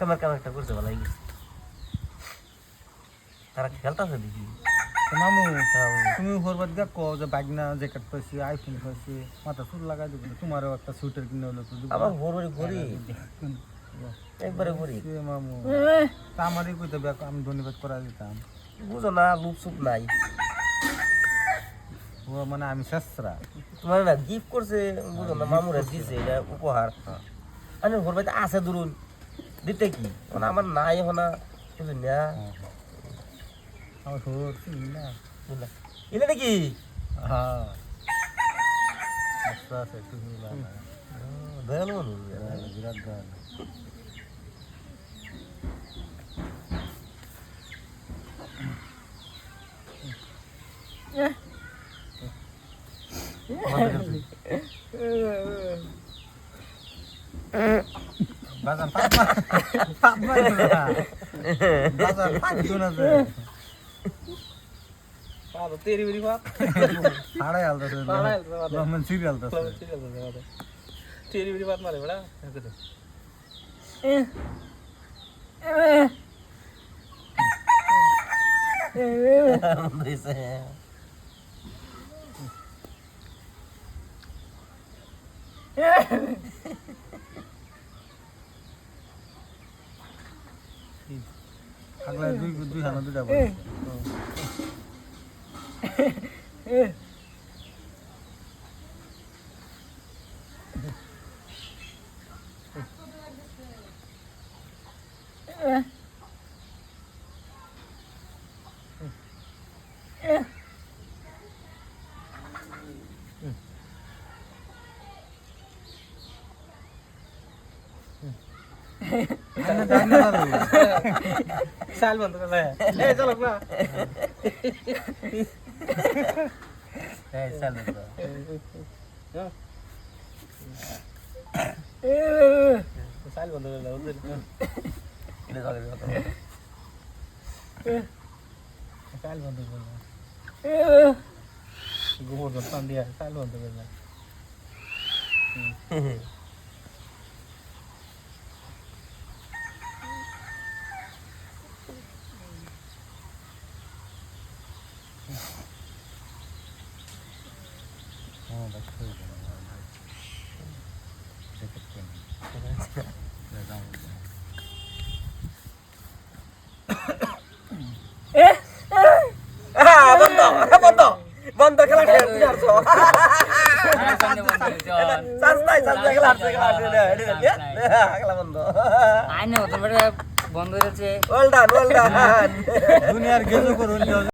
কামার কামার একটা করছে ভালোই গেছে তারা খেলতেছে দেখি? তো মামু হ্যাঁ, তুমি ভোরবার দেখ যে বাগনা জ্যাকেট পাইছি আইফোন পাইছি মাথা চুল লাগাই দেবো তোমারও একটা সুইটার কিনে হলো তো। আমার ভোর ভরি একবারে সে মামু। তা আমারই কইতে আমি ধন্যবাদ করা দিতাম। বুঝো না লুপ সুপ নাই। ও মানে আমি শেষরা। তোমার না গিফট করছে বুঝো না মামুরা দিছে এটা উপহার। আমি বাড়িতে আছে ধরুন। দিতে কি? মানে আমার নাই হনা বুঝলি না। আমার চিনি না বুঝলা এলে নাকি? হ্যাঁ আচ্ছা আছে একটু লাগা দয়ালু মানুষ বিরাট দয়াল। বাজান 맞아 밥만 밥만 누나 맞아 밥 누나들 पाहतो तेरी बिरी पाहत साडा याल तसं साडा याल तसं मग सीबी याल तसं तेरी बिरी पाहत मला एवढा Yeah. থাকলে দুই দুই হানা দুটা বলে Yeah. சால் வந்துடல ஏய் சொல்லப்பா. ஏய் சால் வந்துடல சால் வந்துடல வந்து இது சொல்லுங்க சால். வந்துடல குமர் தந்தியா சால் வந்துடல ம் বন্ধ বন্ধ বন্ধ খেলা বন্ধ বন্ধ। হয়েছে দুনিয়ার গেজো করুন